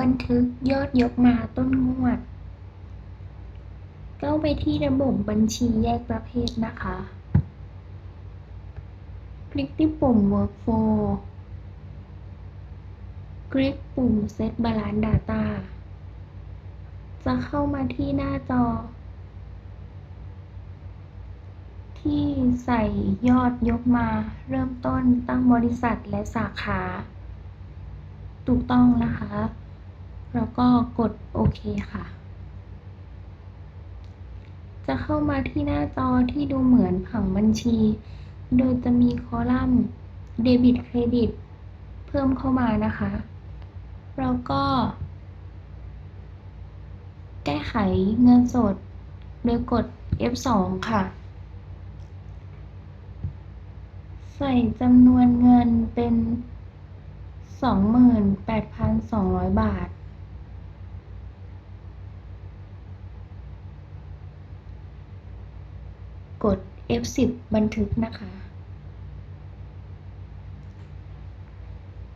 บันทึกยอดยกมาต้นงวด เข้าไปที่ระบบบัญชีแยกประเภทนะคะ คลิกที่ปุ่ม Workflow คลิกปุ่ม Set Balance Data จะเข้ามาที่หน้าจอ ที่ใส่ยอดยกมาเริ่มต้นตั้งบริษัทและสาขา ถูกต้องนะคะ แล้วก็กดโอเคค่ะ จะเข้ามาที่หน้าจอที่ดูเหมือนผังบัญชี โดยจะมีคอลัมน์เดบิตเครดิตเพิ่มเข้ามานะคะ แล้วก็ แก้ไขเงินสดโดยกด F2 ค่ะ ใส่จำนวนเงินเป็น 28,200 บาท กด F10 บันทึกนะคะ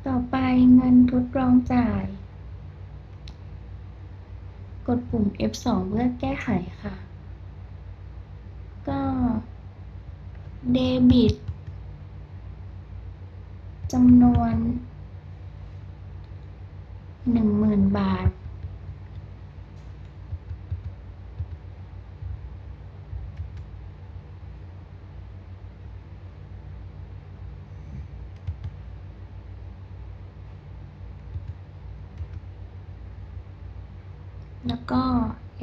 ต่อไปเงินทดลองจ่าย กดปุ่ม F2 เพื่อแก้ไขค่ะ ก็เดบิตจำนวน 10,000 บาท แล้วก็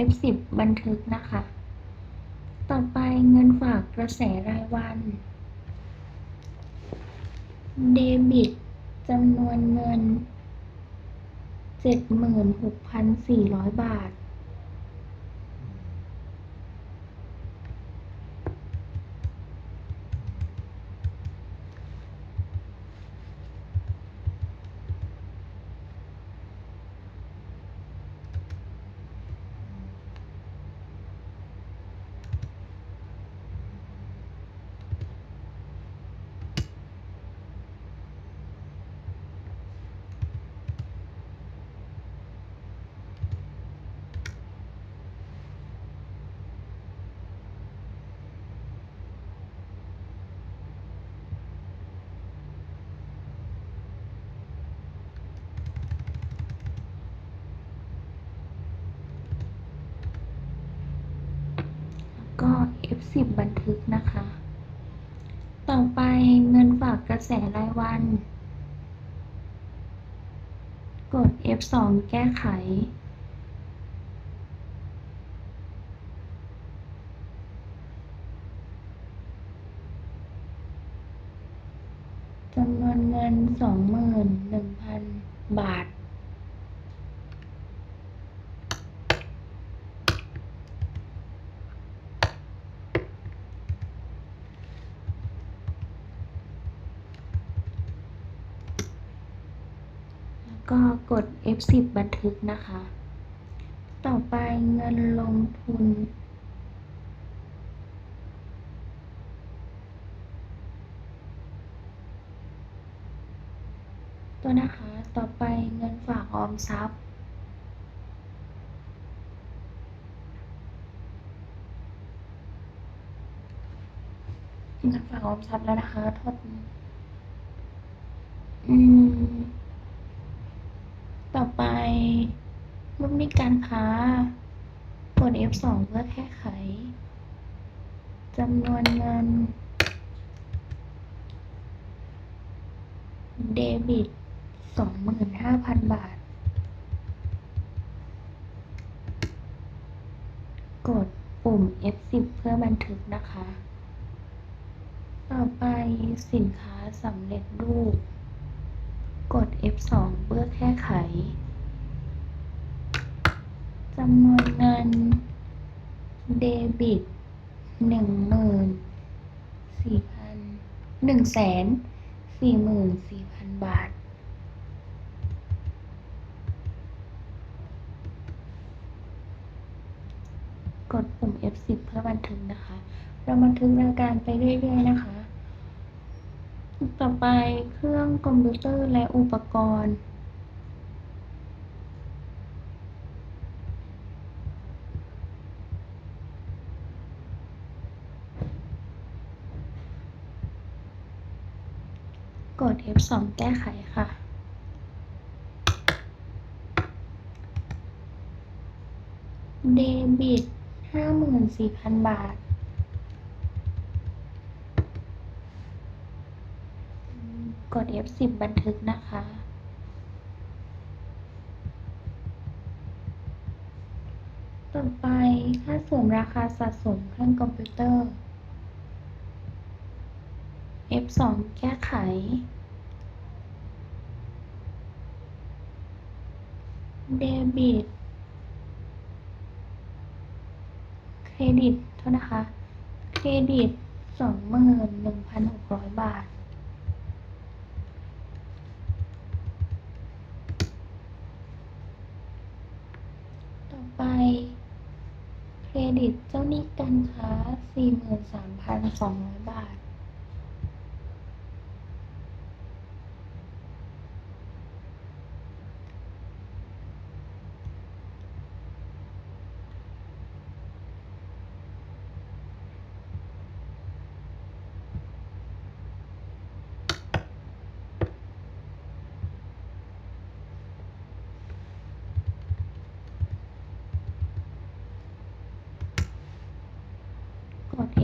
F10 บันทึกนะคะ ต่อไปเงินฝากกระแสรายวัน เดบิตจำนวนเงิน 76,400 บาท ก็ F10 บันทึกนะคะ ต่อไปเงินฝากกระแสรายวัน กด F2 แก้ไข จำนวนเงิน 21,000 บาท ก็กด F10 บันทึกนะคะ ต่อไปเงินลงทุน ตัวนะคะ ต่อไปเงินฝากออมทรัพย์เงินฝากออมทรัพย์แล้วนะคะโทษอืม ต่อไป ลูกหนี้การค้ากด F2 เพื่อแก้ไขจำนวนเงิน เดบิต 25,000 บาท กดปุ่ม F10 เพื่อบันทึกนะคะ ต่อไปสินค้าสำเร็จรูป กด F2 เพื่อแก้ไข จำนวนเงิน เดบิตหนึ่งหมื่นสี่พันหนึ่งแสนสี่หมื่นสี่พันบาท กดปุ่ม F10 เพื่อบันทึกนะคะ เราบันทึกรายการไปเรื่อยๆนะคะ ต่อไปเครื่องคอมพิวเตอร์และอุปกรณ์ กด F2 แก้ไขค่ะ เดบิต54,000บาท กด F10 บันทึกนะคะต่อไปค่าเสริมราคาสะสมเครื่องคอมพิวเตอร์ F2 แก้ไข เดบิต เครดิตโทษนะคะ เครดิต21,600บาท ต่อไป เครดิตเจ้าหนี้การค้า43,200บาท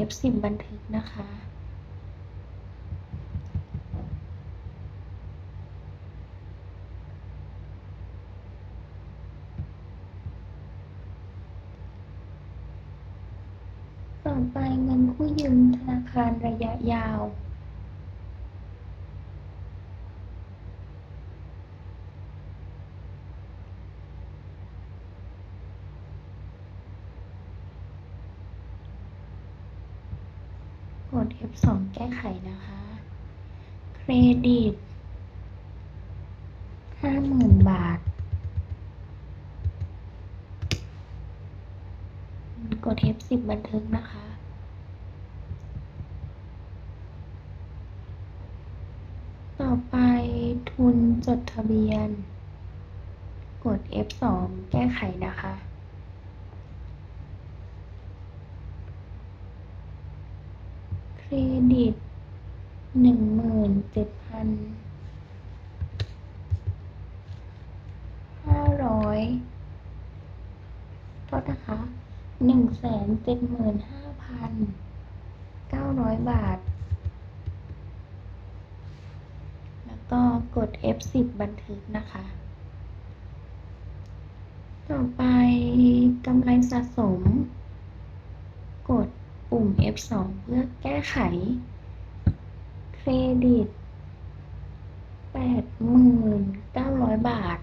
ฟสิ่งบันทึกนะคะ ต่อไปเงินกู้ยืมธนาคารระยะยาว 12 แก้ไขนะคะ เครดิต 50,000 บาท กด F10 บันทึกนะคะต่อไปทุนจดทะเบียน กด F2 แก้ไขนะคะ เคร ดิตหนึ่งหมื่นเจ็ดพันห้าร้อยโทษนะคะหนึ่งแสนเจ็ดหมื่นห้าพันเก้าร้อยบาท แล้วก็กด F10 บันทึกนะคะ ต่อไปกำไรสะสม กด ปุ่ม F2 เพื่อแก้ไข เครดิต 8,900บาท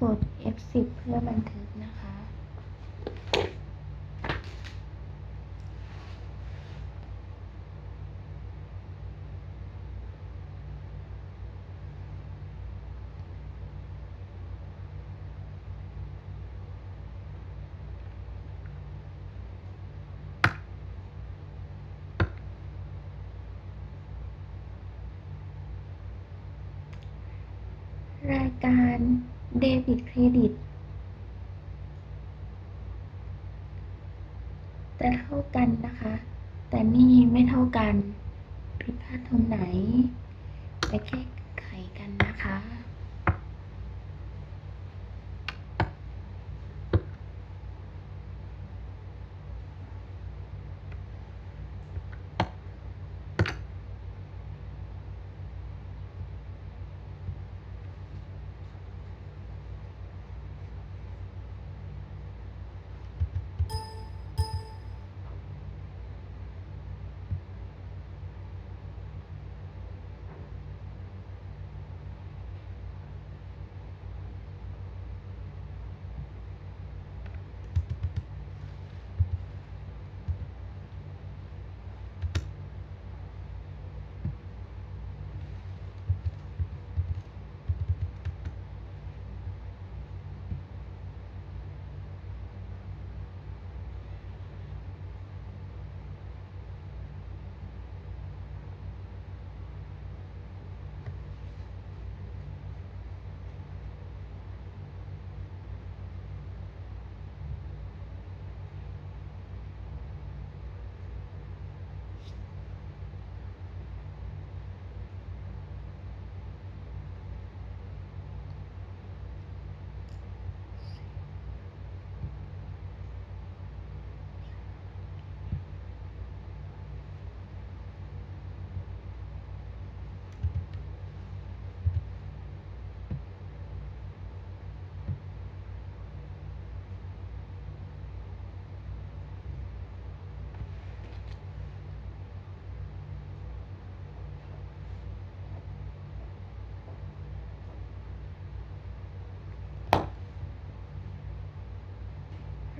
กด F10 เพื่อบันทึกนะคะ รายการเดบิตเครดิต จะเท่ากันนะคะ แต่นี่ไม่เท่ากัน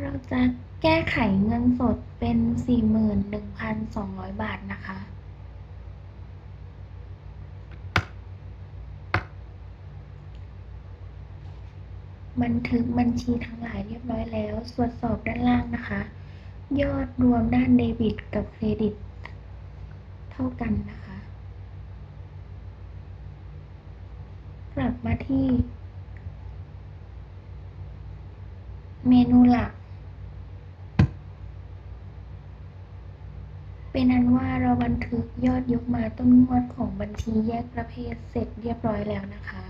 เราจะแก้ไขเงินสดเป็น 41,200 บาทนะคะ บันทึกบัญชีทั้งหลายเรียบร้อยแล้วตรวจสอบด้านล่างนะคะ ยอดรวมด้านเดบิตกับเครดิต เท่ากันนะคะ กลับมาที่ เมนูหลัก เป็นอันว่าเราบันทึก ยอดยกมาต้นงวดของบัญชีแยกประเภทเสร็จเรียบร้อยแล้วนะคะ